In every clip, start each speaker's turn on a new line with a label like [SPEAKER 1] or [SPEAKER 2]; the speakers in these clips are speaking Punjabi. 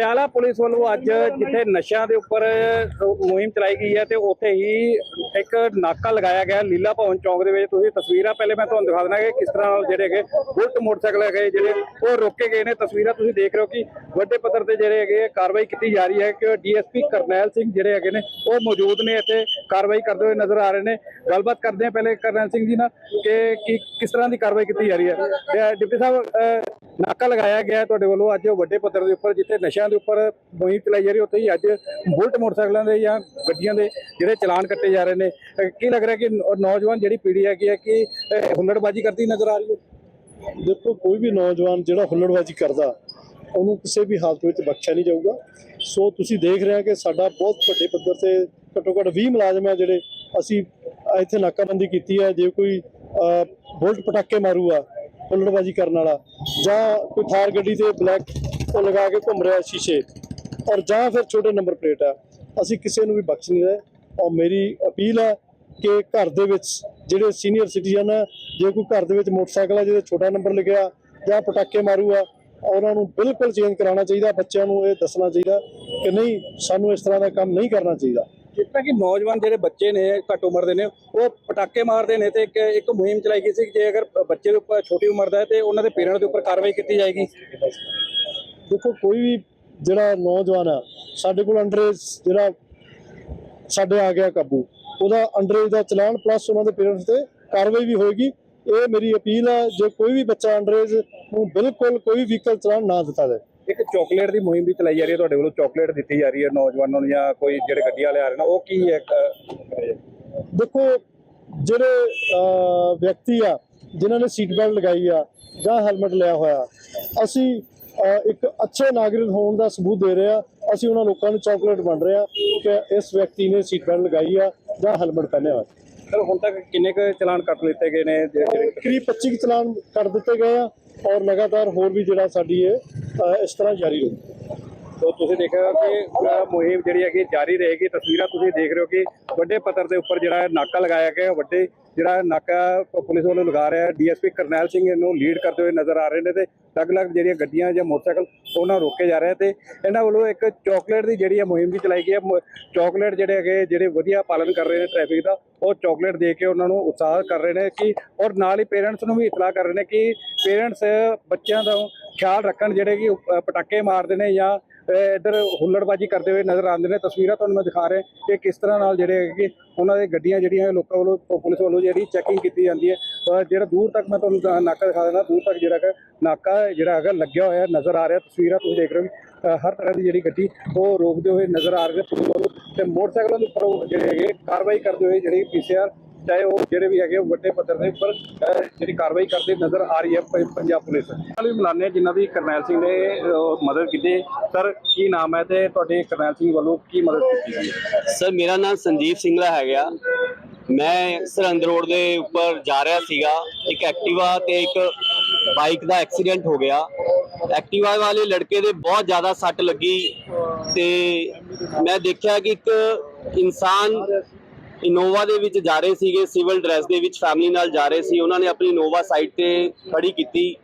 [SPEAKER 1] ਪਟਿਆਲਾ ਪੁਲਿਸ ਵੱਲੋਂ ਅੱਜ ਜਿੱਥੇ ਨਸ਼ਿਆਂ ਦੇ ਉੱਪਰ ਮੁਹਿੰਮ ਚਲਾਈ ਗਈ ਹੈ ਤੇ ਉੱਥੇ ਹੀ ਇੱਕ ਨਾਕਾ ਲਗਾਇਆ ਗਿਆ ਲੀਲਾ ਭਵਨ ਚੌਂਕ ਦੇ ਵਿੱਚ। ਤੁਸੀਂ ਤਸਵੀਰਾਂ ਪਹਿਲੇ ਮੈਂ ਤੁਹਾਨੂੰ ਦਿਖਾ ਦਿੰਦਾ ਕਿ ਕਿਸ ਤਰ੍ਹਾਂ ਜਿਹੜੇ ਹੈਗੇ ਬੁਲਟ ਮੋਟਰਸਾਈਕਲ ਹੈਗੇ ਜਿਹੜੇ ਉਹ ਰੋਕੇ ਗਏ ਨੇ। ਤਸਵੀਰਾਂ ਤੁਸੀਂ ਦੇਖ ਰਹੇ ਹੋ ਕਿ ਵੱਡੇ ਪੱਧਰ ਤੇ ਜਿਹੜੇ ਹੈਗੇ ਕਾਰਵਾਈ ਕੀਤੀ ਜਾ ਰਹੀ ਹੈ ਕਿ ਡੀਐਸਪੀ ਕਰਨੈਲ ਸਿੰਘ ਜਿਹੜੇ ਹੈਗੇ ਨੇ ਉਹ ਮੌਜੂਦ ਨੇ ਇੱਥੇ। ਕਾਰਵਾਈ ਕਰਦੇ ਹੋਏ ਨਜ਼ਰ ਆ ਰਹੇ ਨੇ। ਗੱਲਬਾਤ ਕਰਦੇ ਹਾਂ ਪਹਿਲੇ ਕਰਨੈਲ ਸਿੰਘ ਜੀ ਨਾਲ ਕਿ ਕੀ ਕਿਸ ਤਰ੍ਹਾਂ ਦੀ ਕਾਰਵਾਈ ਕੀਤੀ ਜਾ ਰਹੀ ਹੈ। ਡਿਪਟੀ ਸਾਹਿਬ ਨਾਕਾ ਲਗਾਇਆ ਗਿਆ ਤੁਹਾਡੇ ਵੱਲੋਂ ਅੱਜ ਵੱਡੇ ਪੱਧਰ ਦੇ ਉੱਪਰ, ਜਿੱਥੇ ਨਸ਼ਿਆਂ ਦੇ ਉੱਪਰ ਮੁਹਿੰਮ ਚਲਾਈ ਜਾ ਰਹੀ ਉੱਥੇ ਹੀ ਅੱਜ ਬੁਲਟ ਮੋਟਰਸਾਈਕਲਾਂ ਦੇ ਜਾਂ ਗੱਡੀਆਂ ਦੇ ਜਿਹੜੇ ਚਲਾਨ ਕੱਟੇ ਜਾ ਰਹੇ ਨੇ। ਕੀ ਲੱਗ ਰਿਹਾ ਕਿ ਨੌਜਵਾਨ ਜਿਹੜੀ ਪੀੜ੍ਹੀ ਹੈਗੀ ਹੈ, ਕਿ ਹੁੱਲੜਬਾਜ਼ੀ ਕਰਦੀ ਨਜ਼ਰ ਆ ਰਹੀ ਹੈ?
[SPEAKER 2] ਦੇਖੋ, ਕੋਈ ਵੀ ਨੌਜਵਾਨ ਜਿਹੜਾ ਹੁੱਲੜਬਾਜ਼ੀ ਕਰਦਾ, ਉਹਨੂੰ ਕਿਸੇ ਵੀ ਹਾਲਤ ਵਿੱਚ ਬਖਸ਼ਿਆ ਨਹੀਂ ਜਾਊਗਾ। ਸੋ ਤੁਸੀਂ ਦੇਖ ਰਹੇ ਹੋ ਕਿ ਸਾਡਾ ਬਹੁਤ ਵੱਡੇ ਪੱਧਰ ਤੇ ਘੱਟੋ ਘੱਟ 20 ਮੁਲਾਜ਼ਮ ਹੈ ਜਿਹੜੇ ਅਸੀਂ ਇੱਥੇ ਨਾਕਾਬੰਦੀ ਕੀਤੀ ਹੈ। ਜੇ ਕੋਈ ਬੁਲਟ ਪਟਾਕੇ ਮਾਰੂਗਾ ਹੁੱਲੜਬਾਜ਼ੀ ਕਰਨ ਵਾਲਾ ਜਾਂ ਕੋਈ ਥਾਰ ਗੱਡੀ ਤੇ ਬਲੈਕ ਉਹ ਲਗਾ ਕੇ ਘੁੰਮ ਰਿਹਾ ਸ਼ੀਸ਼ੇ ਔਰ ਜਾਂ ਫਿਰ ਛੋਟੇ ਨੰਬਰ ਪਲੇਟ ਆ, ਅਸੀਂ ਕਿਸੇ ਨੂੰ ਵੀ ਬਖਸ਼ ਨਹੀਂ ਰਹੇ। ਔਰ ਮੇਰੀ ਅਪੀਲ ਹੈ ਕਿ ਘਰ ਦੇ ਵਿੱਚ ਜਿਹੜੇ ਸੀਨੀਅਰ ਸਿਟੀਜ਼ਨ ਆ, ਜੇ ਕੋਈ ਘਰ ਦੇ ਵਿੱਚ ਮੋਟਰਸਾਈਕਲ ਆ, ਜਿਹਦੇ ਛੋਟਾ ਨੰਬਰ ਲਿਖਿਆ ਜਾਂ ਪਟਾਕੇ ਮਾਰੂ ਆ, ਉਹਨਾਂ ਨੂੰ ਬਿਲਕੁਲ ਚੇਂਜ ਕਰਾਉਣਾ ਚਾਹੀਦਾ, ਬੱਚਿਆਂ ਨੂੰ ਇਹ ਦੱਸਣਾ ਚਾਹੀਦਾ ਕਿ ਨਹੀਂ, ਸਾਨੂੰ ਇਸ ਤਰ੍ਹਾਂ ਦਾ ਕੰਮ ਨਹੀਂ ਕਰਨਾ ਚਾਹੀਦਾ।
[SPEAKER 1] ਜਿੱਦਾਂ ਕਿ ਨੌਜਵਾਨ ਜਿਹੜੇ ਬੱਚੇ ਨੇ, ਘੱਟ ਉਮਰ ਦੇ ਨੇ, ਉਹ ਪਟਾਕੇ ਮਾਰਦੇ ਨੇ ਤੇ ਇੱਕ ਇੱਕ ਮੁਹਿੰਮ ਚਲਾਈ ਗਈ ਸੀ ਕਿ ਜੇ ਅਗਰ ਬੱਚੇ ਦੇ ਉੱਪਰ, ਛੋਟੀ ਉਮਰ ਦਾ ਹੈ ਤੇ ਉਹਨਾਂ ਦੇ ਪੇਰੈਂਟਸ ਦੇ ਉੱਪਰ ਕਾਰਵਾਈ ਕੀਤੀ ਜਾਏਗੀ।
[SPEAKER 2] ਦੇਖੋ, ਕੋਈ ਵੀ ਜਿਹੜਾ ਨੌਜਵਾਨ ਆ, ਸਾਡੇ ਕੋਲ ਅੰਡਰੇਜ ਜਿਹੜਾ ਸਾਡੇ ਆ ਗਿਆ ਕਾਬੂ, ਉਹਦਾ ਅੰਡਰੇਜ ਦਾ ਚਲਾਨ ਪਲੱਸ ਉਹਨਾਂ ਦੇ ਪੇਰੈਂਟਸ ਤੇ ਕਾਰਵਾਈ ਵੀ ਹੋਏਗੀ। ਇਹ ਮੇਰੀ ਅਪੀਲ ਹੈ, ਜੇ ਕੋਈ ਵੀ ਬੱਚਾ ਅੰਡਰੇਜ ਨੂੰ ਬਿਲਕੁਲ ਕੋਈ ਵਹੀਕਲ ਚਲਾਉਣ ਨਾ ਦਿੱਤਾ ਜਾਵੇ
[SPEAKER 1] ਇੱਕ ਚਾਕਲੇਟ ਦੀ ਮੁਹਿੰਮ ਵੀ ਚਲਾਈ ਜਾ ਰਹੀ ਹੈ ਤੁਹਾਡੇ ਵੱਲੋਂ ਚਾਕਲੇਟ ਦਿੱਤੀ ਜਾ ਰਹੀ ਹੈ ਨੌਜਵਾਨਾਂ ਨੂੰ ਜਾਂ ਕੋਈ ਜਿਹੜੇ ਗੱਡੀ ਵਾਲੇ ਆ ਰਹੇ ਨੇ ਉਹ ਕੀ ਹੈ
[SPEAKER 2] ਦੇਖੋ ਜਿਹੜੇ ਵਿਅਕਤੀ ਆ ਜਿਨ੍ਹਾਂ ਨੇ ਸੀਟ ਬੈਲਟ ਲਗਾਈ ਆ ਜਾਂ ਹੈਲਮਟ ਲਿਆ ਹੋਇਆ ਅਸੀਂ ਇੱਕ ਅੱਛੇ ਨਾਗਰਿਕ ਹੋਣ ਦਾ ਸਬੂਤ ਦੇ ਰਹੇ ਆ ਅਸੀਂ ਉਹਨਾਂ ਲੋਕਾਂ ਨੂੰ ਚਾਕਲੇਟ ਵੰਡ ਰਹੇ ਆ ਕਿ ਇਸ ਵਿਅਕਤੀ ਨੇ ਸੀਟ ਬੈਲਟ ਲਗਾਈ ਆ ਜਾਂ ਹੈਲਮਟ ਪਹਿਨਿਆ ਹੋਇਆ।
[SPEAKER 1] ਸਰ ਹੁਣ ਤੱਕ ਕਿੰਨੇ ਕੁ ਚਲਾਨ ਕੱਟ ਲਿੱਤੇ ਗਏ ਨੇ?
[SPEAKER 2] ਕਰੀਬ 25 ਕੁ ਚਲਾਨ ਕਰ ਦਿੱਤੇ ਗਏ ਆ ਔਰ ਲਗਾਤਾਰ ਹੋਰ ਵੀ ਜਿਹੜਾ ਸਾਡੀ ਇਹ ਇਸ ਤਰ੍ਹਾਂ ਜਾਰੀ ਰਹੂ।
[SPEAKER 1] ਤੋ ਤੁਸੀਂ ਦੇਖਿਆ ਕਿ ਮੁਹਿੰਮ ਜਿਹੜੀ ਹੈਗੀ, ਜਾਰੀ ਰਹੇਗੀ। ਤਸਵੀਰਾਂ ਤੁਸੀਂ ਦੇਖ ਰਹੇ ਹੋ ਕਿ ਵੱਡੇ ਪੱਧਰ ਦੇ ਉੱਪਰ ਜਿਹੜਾ ਨਾਕਾ ਲਗਾਇਆ ਗਿਆ ਵੱਡੇ ਜਿਹੜਾ ਨਾਕਾ ਪੁਲਿਸ ਵੱਲੋਂ ਲਗਾ ਰਿਹਾ ਹੈ। ਡੀਐਸਪੀ ਕਰਨੈਲ ਸਿੰਘ ਇਹਨੂੰ ਲੀਡ ਕਰਦੇ ਹੋਏ ਨਜ਼ਰ ਆ ਰਹੇ ਨੇ ਤੇ ਅਲੱਗ-ਅਲੱਗ ਜਿਹੜੀਆਂ ਗੱਡੀਆਂ ਜਾਂ ਮੋਟਰਸਾਈਕਲ ਉਹਨਾਂ ਰੋਕੇ ਜਾ ਰਹੇ ਤੇ ਇਹਨਾਂ ਵੱਲੋਂ ਇੱਕ ਚਾਕਲੇਟ ਦੀ ਜਿਹੜੀ ਹੈ ਮੁਹਿੰਮ ਵੀ ਚਲਾਈ ਗਈ ਹੈ। ਮ- ਚਾਕਲੇਟ ਜਿਹੜੇ ਹੈਗੇ, ਜਿਹੜੇ ਵਧੀਆ ਪਾਲਣ ਕਰ ਰਹੇ ਨੇ ਟ੍ਰੈਫਿਕ ਦਾ, ਉਹ ਚਾਕਲੇਟ ਦੇ ਕੇ ਉਹਨਾਂ ਨੂੰ ਉਤਸ਼ਾਹ ਕਰ ਰਹੇ ਨੇ ਕਿ ਔਰ ਨਾਲ ਹੀ ਪੇਰੈਂਟਸ ਨੂੰ ਵੀ ਇਤਲਾਹ ਕਰ ਰਹੇ ਨੇ ਕਿ ਪੇਰੈਂਟਸ ਬੱਚਿਆਂ ਦਾ ਖਿਆਲ ਰੱਖਣ ਜਿਹੜੇ ਕਿ ਪਟਾਕੇ ਮਾਰਦੇ ਨੇ ਜਾਂ ਇੱਧਰ ਹੁੱਲੜਬਾਜੀ ਕਰਦੇ ਹੋਏ ਨਜ਼ਰ ਆਉਂਦੇ ਨੇ, ਤਸਵੀਰਾਂ ਤੁਹਾਨੂੰ ਮੈਂ ਦਿਖਾ ਰਿਹਾ ਕਿ ਕਿਸ ਤਰ੍ਹਾਂ ਨਾਲ ਜਿਹੜੇ ਹੈਗੇ ਕਿ ਉਹਨਾਂ ਦੇ ਗੱਡੀਆਂ ਜਿਹੜੀਆਂ ਲੋਕਾਂ ਵੱਲੋਂ ਪੁਲਿਸ ਵੱਲੋਂ ਜਿਹੜੀ ਚੈਕਿੰਗ ਕੀਤੀ ਜਾਂਦੀ ਹੈ। ਜਿਹੜਾ ਦੂਰ ਤੱਕ ਮੈਂ ਤੁਹਾਨੂੰ ਦਾ- ਨਾਕਾ ਦਿਖਾ ਦਿੰਦਾ, ਦੂਰ ਤੱਕ ਜਿਹੜਾ ਹੈਗਾ, ਨਾਕਾ ਜਿਹੜਾ ਹੈਗਾ ਲੱਗਿਆ ਹੋਇਆ ਨਜ਼ਰ ਆ ਰਿਹਾ, ਤਸਵੀਰਾਂ ਤੁਸੀਂ ਦੇਖ ਰਹੇ ਹੋ ਹਰ ਤਰ੍ਹਾਂ ਦੀ ਜਿਹੜੀ ਗੱਡੀ, ਉਹ ਰੋਕਦੇ ਹੋਏ ਨਜ਼ਰ ਆ ਰਹੇ ਨੇ ਪੁਲਿਸ ਵੱਲੋਂ ਤੇ ਮੋਟਰਸਾਈਕਲਾਂ ਦੇ ਉੱਪਰ ਉਹ ਜਿਹੜੇ ਹੈਗੇ ਕਾਰਵਾਈ ਕਰਦੇ ਹੋਏ ਜਿਹੜੀ ਪੀਸੀਆਰ ਚਾਹੇ ਉਹ ਜਿਹੜੇ ਵੀ ਹੈਗੇ ਉਹ ਵੱਡੇ ਪੱਧਰ ਦੇ ਉੱਪਰ ਜਿਹੜੀ ਕਾਰਵਾਈ ਕਰਦੇ ਨਜ਼ਰ ਆ ਰਹੀ ਹੈ ਪੰਜਾਬ ਪੁਲਿਸ। ਨਾਲ ਵੀ ਮਿਲਾਨੇ ਜਿਨ੍ਹਾਂ ਦੀ ਕਰਨੈਲ ਸਿੰਘ ਨੇ ਮਦਦ ਕੀਤੀ। ਸਰ, ਕੀ ਨਾਮ ਹੈ ਤੇ ਤੁਹਾਡੇ ਕਰਨੈਲ ਸਿੰਘ ਵੱਲੋਂ ਕੀ ਮਦਦ ਕੀਤੀ ਗਈ
[SPEAKER 3] ਸਰ, ਮੇਰਾ ਨਾਮ ਸੰਜੀਵ ਸਿੰਘਲਾ ਹੈਗਾ। ਮੈਂ ਸਰਹੰਦ ਰੋਡ ਦੇ ਉੱਪਰ ਜਾ ਰਿਹਾ ਸੀਗਾ। ਇੱਕ ਐਕਟਿਵਾ ਤੇ ਇੱਕ ਬਾਈਕ ਦਾ ਐਕਸੀਡੈਂਟ ਹੋ ਗਿਆ। ਐਕਟਿਵਾ ਵਾਲੇ ਲੜਕੇ ਦੇ ਬਹੁਤ ਜ਼ਿਆਦਾ ਸੱਟ ਲੱਗੀ ਤੇ ਮੈਂ ਦੇਖਿਆ ਕਿ ਇੱਕ ਇਨਸਾਨ ਇਨੋਵਾ ਦੇ ਵਿੱਚ ਜਾ ਰਹੇ ਸੀਗੇ ਸਿਵਲ ਡਰੈਸ ਦੇ ਵਿੱਚ ਫੈਮਿਲੀ ਨਾਲ ਜਾ ਰਹੇ ਸੀ। ਉਹਨਾਂ ਨੇ ਆਪਣੀ ਇਨੋਵਾ ਸਾਈਡ ਤੇ ਖੜੀ ਕੀਤੀ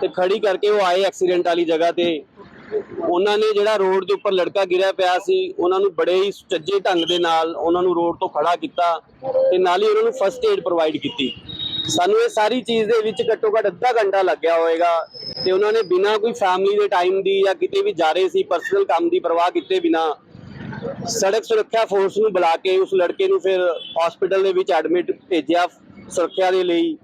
[SPEAKER 3] ਤੇ ਖੜੀ ਕਰਕੇ ਉਹ ਆਏ ਐਕਸੀਡੈਂਟ ਵਾਲੀ ਜਗ੍ਹਾ ਤੇ। ਉਹਨਾਂ ਨੇ ਜਿਹੜਾ ਰੋਡ ਦੇ ਉੱਪਰ ਲੜਕਾ ਗਿਰਿਆ ਪਿਆ ਸੀ, ਉਹਨਾਂ ਨੂੰ ਬੜੇ ਹੀ ਸੁਚੱਜੇ ਢੰਗ ਦੇ ਨਾਲ ਉਹਨਾਂ ਨੂੰ ਰੋਡ ਤੋਂ ਖੜਾ ਕੀਤਾ ਤੇ ਨਾਲ ਹੀ ਉਹਨਾਂ ਨੂੰ ਫਸਟ ਏਡ ਪ੍ਰੋਵਾਈਡ ਕੀਤੀ। ਸਾਨੂੰ ਇਹ ਸਾਰੀ ਚੀਜ਼ ਦੇ ਵਿੱਚ ਘੱਟੋ ਘੱਟ ਅੱਧਾ ਘੰਟਾ ਲੱਗਿਆ ਹੋਵੇਗਾ ਤੇ ਉਹਨਾਂ ਨੇ ਬਿਨਾਂ ਕੋਈ ਫੈਮਿਲੀ ਦੇ ਟਾਈਮ ਦੀ ਜਾਂ ਕਿਤੇ ਵੀ ਜਾ ਰਹੇ ਸੀ ਪਰਸਨਲ ਕੰਮ ਦੀ ਪਰਵਾਹ ਕੀਤੇ ਬਿਨਾਂ ਸੜਕ ਸੁਰੱਖਿਆ ਫੋਰਸ ਨੂੰ ਬੁਲਾ ਕੇ ਉਸ ਲੜਕੇ ਨੂੰ ਫਿਰ ਹਸਪੀਟਲ ਦੇ ਵਿੱਚ ਐਡਮਿਟ ਭੇਜਿਆ ਸੁਰੱਖਿਆ ਦੇ ਲਈ।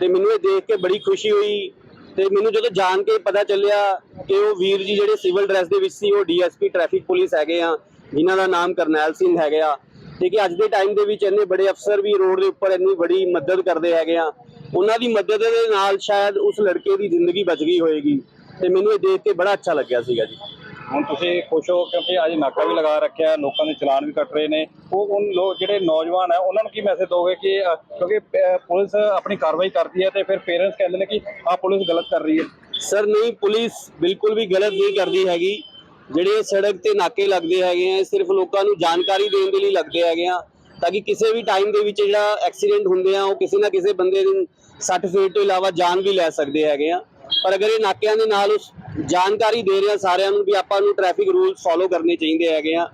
[SPEAKER 3] ਤੇ ਮੈਨੂੰ ਇਹ ਦੇਖ ਕੇ ਬੜੀ ਖੁਸ਼ੀ ਹੋਈ ਤੇ ਮੈਨੂੰ ਜਦੋਂ ਜਾਣ ਕੇ ਪਤਾ ਚੱਲਿਆ ਕਿ ਉਹ ਵੀਰ ਜੀ ਜਿਹੜੇ ਸਿਵਲ ਡਰੈਸ ਦੇ ਵਿੱਚ ਸੀ, ਉਹ ਡੀਐਸਪੀ ਟ੍ਰੈਫਿਕ ਪੁਲਿਸ ਹੈਗੇ ਆ, ਜਿਨ੍ਹਾਂ ਦਾ ਨਾਮ ਕਰਨੈਲ ਸਿੰਘ ਹੈਗੇ ਆ। ਤੇ ਕਿ ਅੱਜ ਦੇ ਟਾਈਮ ਦੇ ਵਿੱਚ ਇੰਨੇ ਬੜੇ ਅਫਸਰ ਵੀ ਰੋਡ ਦੇ ਉੱਪਰ ਇੰਨੀ ਬੜੀ ਮਦਦ ਕਰਦੇ ਹੈਗੇ ਆ। ਉਹਨਾਂ ਦੀ ਮਦਦ ਦੇ ਨਾਲ ਸ਼ਾਇਦ ਉਸ ਲੜਕੇ ਦੀ ਜ਼ਿੰਦਗੀ ਬਚ ਗਈ ਹੋਏਗੀ। ਤੇ ਮੈਨੂੰ ਇਹ ਦੇਖ ਕੇ ਬੜਾ ਅੱਛਾ ਲੱਗਿਆ ਸੀਗਾ ਜੀ।
[SPEAKER 1] ਹੁਣ ਤੁਸੀਂ ਖੁਸ਼ ਹੋ ਕਿਉਂਕਿ ਅੱਜ ਨਾਕਾ ਵੀ ਲਗਾ ਰੱਖਿਆ ਲੋਕਾਂ ਦੇ ਚਲਾਨ ਵੀ ਕੱਟ ਰਹੇ ਨੇ। ਉਹ ਉਹ ਲੋਕ ਜਿਹੜੇ ਨੌਜਵਾਨ ਹੈ ਉਹਨਾਂ ਨੂੰ ਕੀ ਮੈਸੇਜ ਦੋਗੇ ਕਿ ਅ, ਕਿਉਂਕਿ ਅ, ਪੁਲਿਸ ਆਪਣੀ ਕਾਰਵਾਈ ਕਰਦੀ ਹੈ ਤੇ ਫਿਰ ਪੇਰੈਂਟਸ ਕਹਿੰਦੇ ਨੇ ਕਿ ਆ ਪੁਲਿਸ ਗਲਤ ਕਰ ਰਹੀ ਹੈ।
[SPEAKER 3] ਸਰ ਨਹੀਂ ਪੁਲਿਸ ਬਿਲਕੁਲ ਵੀ ਗਲਤ ਨਹੀਂ ਕਰਦੀ ਹੈਗੀ। ਜਿਹੜੇ ਸੜਕ ਤੇ ਨਾਕੇ ਲੱਗਦੇ ਹੈਗੇ ਆ ਇਹ ਸਿਰਫ ਲੋਕਾਂ ਨੂੰ ਜਾਣਕਾਰੀ ਦੇਣ ਦੇ ਲਈ ਲੱਗਦੇ ਹੈਗੇ ਆ ਤਾਂ ਕਿ ਕਿਸੇ ਵੀ ਟਾਈਮ ਦੇ ਵਿੱਚ ਜਿਹੜਾ ਐਕਸੀਡੈਂਟ ਹੁੰਦੇ ਆ ਉਹ ਕਿਸੇ ਨਾ ਕਿਸੇ ਬੰਦੇ ਨੂੰ ਸੱਟ ਫੇਟ ਤੋਂ ਇਲਾਵਾ ਜਾਨ ਵੀ ਲੈ ਸਕਦੇ ਹੈਗੇ ਆ। ਪਰ ਅਗਰ ਇਹ ਨਾਕਿਆਂ ਦੇ ਨਾਲ ਉਸ ਜਾਣਕਾਰੀ ਦੇ ਰਹੇ ਹਾਂ ਸਾਰਿਆਂ ਨੂੰ ਵੀ ਆਪਾਂ ਨੂੰ ਟ੍ਰੈਫਿਕ ਰੂਲਸ ਫੋਲੋ ਕਰਨੇ ਚਾਹੀਦੇ ਹੈਗੇ ਆ।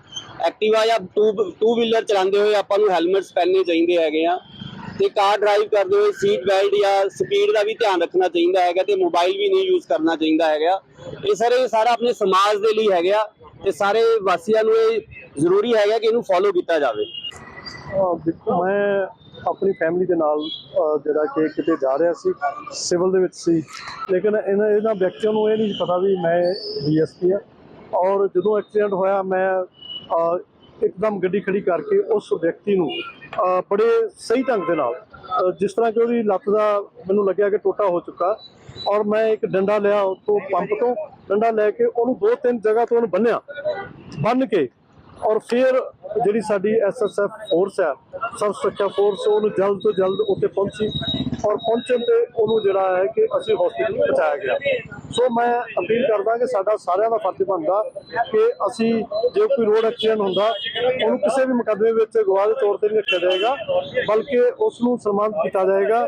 [SPEAKER 3] ਐਕਟਿਵਾ ਜਾਂ ਟੂ ਟੂ ਵੀਲਰ ਚਲਾਉਂਦੇ ਹੋਏ ਆਪਾਂ ਨੂੰ ਹੈਲਮਟਸ ਪਹਿਨਣੇ ਚਾਹੀਦੇ ਹੈਗੇ ਆ। ਤੇ ਕਾਰ ਡਰਾਈਵ ਕਰਦੇ ਹੋਏ ਸੀਟ ਬੈਲਟ ਜਾਂ ਸਪੀਡ ਦਾ ਵੀ ਧਿਆਨ ਰੱਖਣਾ ਚਾਹੀਦਾ ਹੈਗਾ ਤੇ ਮੋਬਾਈਲ ਵੀ ਨਹੀਂ ਯੂਜ਼ ਕਰਨਾ ਚਾਹੀਦਾ ਹੈਗਾ। ਇਹ ਸਾਰੇ ਸਾਰਾ ਆਪਣੇ ਸਮਾਜ ਦੇ ਲਈ ਹੈਗਾ ਤੇ ਸਾਰੇ ਵਾਸੀਆਂ ਨੂੰ ਇਹ ਜ਼ਰੂਰੀ ਹੈਗਾ ਕਿ ਇਹਨੂੰ ਫੋਲੋ ਕੀਤਾ ਜਾਵੇ।
[SPEAKER 2] ਮੈਂ ਆਪਣੀ ਫੈਮਿਲੀ ਦੇ ਨਾਲ ਜਿਹੜਾ ਕਿ ਕਿਤੇ ਜਾ ਰਿਹਾ ਸੀ ਸਿਵਲ ਦੇ ਵਿੱਚ ਸੀ। ਲੇਕਿਨ ਇਹਨਾਂ ਇਹਨਾਂ ਵਿਅਕਤੀਆਂ ਨੂੰ ਇਹ ਨਹੀਂ ਪਤਾ ਵੀ ਮੈਂ ਡੀਐਸਪੀ ਆ। ਔਰ ਜਦੋਂ ਐਕਸੀਡੈਂਟ ਹੋਇਆ, ਮੈਂ ਇੱਕਦਮ ਗੱਡੀ ਖੜੀ ਕਰਕੇ ਉਸ ਵਿਅਕਤੀ ਨੂੰ ਬੜੇ ਸਹੀ ਢੰਗ ਦੇ ਨਾਲ ਜਿਸ ਤਰ੍ਹਾਂ ਕਿ ਉਹਦੀ ਲੱਤ ਦਾ ਮੈਨੂੰ ਲੱਗਿਆ ਕਿ ਟੋਟਾ ਹੋ ਚੁੱਕਾ। ਔਰ ਮੈਂ ਇੱਕ ਡੰਡਾ ਲਿਆ ਉਸ ਤੋਂ, ਪੰਪ ਤੋਂ, ਡੰਡਾ ਲੈ ਕੇ ਉਹਨੂੰ ਦੋ ਤਿੰਨ ਜਗ੍ਹਾ ਤੋਂ ਉਹਨੂੰ ਬੰਨਿਆ ਬੰਨ ਕੇ ਔਰ ਫਿਰ ਜਿਹੜੀ ਸਾਡੀ ਐਸਐਸਐਫ ਫੋਰਸ ਹੈ ਸਰਵ ਸੁਰੱਖਿਆ ਫੋਰਸ ਉਹਨੂੰ ਜਲਦ ਤੋਂ ਜਲਦ ਉੱਥੇ ਪਹੁੰਚੀ ਔਰ ਪਹੁੰਚਣ ਤੇ ਉਹਨੂੰ ਜਿਹੜਾ ਹੈ ਕਿ ਅਸੀਂ ਹਸਪੀਟਲ ਪਹੁੰਚਾਇਆ ਗਿਆ। ਸੋ ਮੈਂ ਅਪੀਲ ਕਰਦਾ ਕਿ ਸਾਡਾ ਸਾਰਿਆਂ ਦਾ ਫਰਜ਼ ਬਣਦਾ ਕਿ ਅਸੀਂ ਜੇ ਕੋਈ ਰੋਡ ਐਕਸੀਡੈਂਟ ਹੁੰਦਾ, ਉਹਨੂੰ ਕਿਸੇ ਵੀ ਮੁਕੱਦਮੇ ਵਿੱਚ ਗਵਾਹ ਦੇ ਤੌਰ ਤੇ ਨਹੀਂ ਰੱਖਿਆ ਜਾਏਗਾ, ਬਲਕਿ ਉਸ ਨੂੰ ਸਨਮਾਨਿਤ ਕੀਤਾ ਜਾਏਗਾ।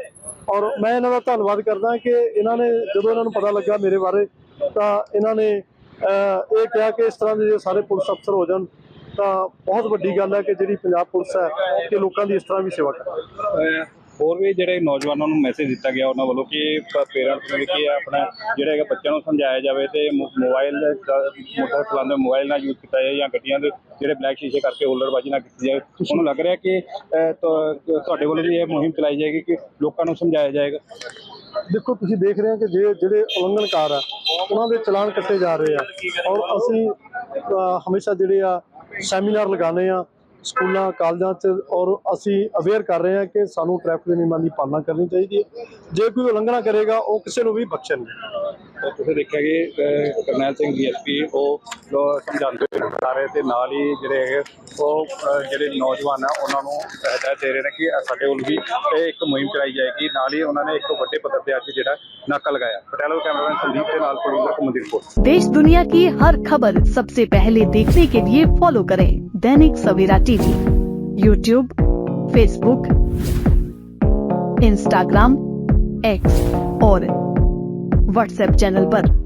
[SPEAKER 2] ਔਰ ਮੈਂ ਇਹਨਾਂ ਦਾ ਧੰਨਵਾਦ ਕਰਦਾ ਕਿ ਇਹਨਾਂ ਨੇ ਜਦੋਂ ਇਹਨਾਂ ਨੂੰ ਪਤਾ ਲੱਗਾ ਮੇਰੇ ਬਾਰੇ, ਤਾਂ ਇਹਨਾਂ ਨੇ ਇਹ ਕਿਹਾ ਕਿ ਇਸ ਤਰ੍ਹਾਂ ਦੇ ਜੇ ਸਾਰੇ ਪੁਲਿਸ ਅਫਸਰ ਹੋ ਜਾਣ ਤਾਂ ਬਹੁਤ ਵੱਡੀ ਗੱਲ ਹੈ ਕਿ ਜਿਹੜੀ ਪੰਜਾਬ ਪੁਲਿਸ ਹੈ ਕਿ ਲੋਕਾਂ ਦੀ ਇਸ ਤਰ੍ਹਾਂ ਵੀ ਸੇਵਾ ਕਰੇ
[SPEAKER 1] ਹੋਰ ਵੀ ਜਿਹੜੇ ਨੌਜਵਾਨਾਂ ਨੂੰ ਮੈਸੇਜ ਦਿੱਤਾ ਗਿਆ ਉਹਨਾਂ ਵੱਲੋਂ ਕਿ ਪੇਰੈਂਟਸ ਨੂੰ ਕੀ ਆਪਣਾ ਜਿਹੜੇ ਹੈਗੇ ਬੱਚਿਆਂ ਨੂੰ ਸਮਝਾਇਆ ਜਾਵੇ ਤੇ ਮੋਬਾਈਲ ਮੋਟਰ ਚਲਾਉਂਦੇ ਮੋਬਾਈਲ ਨਾ ਯੂਜ਼ ਕੀਤਾ ਜਾਏ ਜਾਂ ਗੱਡੀਆਂ ਦੇ ਜਿਹੜੇ ਬਲੈਕ ਸ਼ੀਸ਼ੇ ਕਰਕੇ ਹੁੱਲੜਬਾਜ਼ੀ ਨਾ ਕੀਤੀ ਜਾਏ। ਉਹਨੂੰ ਲੱਗ ਰਿਹਾ ਕਿ ਤੁਹਾਡੇ ਵੱਲੋਂ ਵੀ ਇਹ ਮੁਹਿੰਮ ਚਲਾਈ ਜਾਏਗੀ ਕਿ ਲੋਕਾਂ ਨੂੰ ਸਮਝਾਇਆ ਜਾਏਗਾ?
[SPEAKER 2] ਦੇਖੋ ਤੁਸੀਂ ਦੇਖ ਰਹੇ ਹੋ ਕਿ ਜੇ ਜਿਹੜੇ ਉਲੰਘਣਕਾਰ ਆ ਉਹਨਾਂ ਦੇ ਚਲਾਨ ਕੱਟੇ ਜਾ ਰਹੇ ਆ। ਔਰ ਅਸੀਂ ਹਮੇਸ਼ਾ ਜਿਹੜੇ ਆ ਸੈਮੀਨਾਰ ਲਗਾਉਂਦੇ ਆ ਸਕੂਲਾਂ, ਕਾਲਜਾਂ 'ਚ ਔਰ ਅਸੀਂ ਅਵੇਅਰ ਕਰ ਰਹੇ ਹਾਂ ਕਿ ਸਾਨੂੰ ਟ੍ਰੈਫਿਕ ਦੇ ਨਿਯਮਾਂ ਦੀ ਪਾਲਣਾ ਕਰਨੀ ਚਾਹੀਦੀ ਹੈ। ਜੇ ਕੋਈ ਉਲੰਘਣਾ ਕਰੇਗਾ, ਉਹ ਕਿਸੇ ਨੂੰ ਵੀ ਬਖਸ਼ਣਗੇ।
[SPEAKER 1] ਨਹੀਂ ਤੁਸੀਂ ਦੇਖਿਆ ਕਿ ਅਹ, ਕਰਨੈਲ ਸਿੰਘ ਡੀਐਸਪੀ ਉਹ ਜੋ ਸਮਝਾਉਂਦੇ ਹੋਏ ਆ ਰਹੇ ਤੇ ਨਾਲ ਹੀ ਜਿਹੜੇ ਹੈਗੇ ਉਹ ਅਹ, ਜਿਹੜੇ ਨੌਜਵਾਨ ਆ ਉਹਨਾਂ ਨੂੰ ਹਦਾਇਤ ਦੇ ਰਹੇ ਨੇ ਕਿ ਸਾਡੇ ਵੱਲ ਵੀ ਇਹ ਇੱਕ ਮੁਹਿੰਮ ਚਲਾਈ ਜਾਏਗੀ ਨਾਲ ਹੀ ਉਹਨਾਂ ਨੇ ਇੱਕ ਵੱਡੇ ਪੱਧਰ ਤੇ ਅੱਜ ਜਿਹੜਾ ਨਾਕਾ ਲਗਾਇਆ ਪਟਿਆਲਾ ਤੋਂ ਕੈਮਰਾਮੈਨ ਸੰਦੀਪ ਦੇ ਨਾਲ ਕੁਲਵਿੰਦਰ ਕੁਮੰਦੀ ਰਿਪੋਰਟ
[SPEAKER 4] देश दुनिया की हर खबर सबसे पहले देखने के लिए फॉलो करें Dainik Savera TV YouTube Facebook Instagram X और व्हाट्सएप चैनल पर।